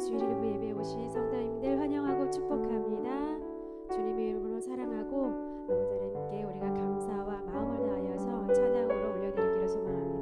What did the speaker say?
주일예배 예배 오신 성도님들 환영하고 축복합니다. 주님의 이름으로 사랑하고 아버지님께 우리가 감사와 마음을 다하여서 찬양으로 올려드리기를 소망합니다.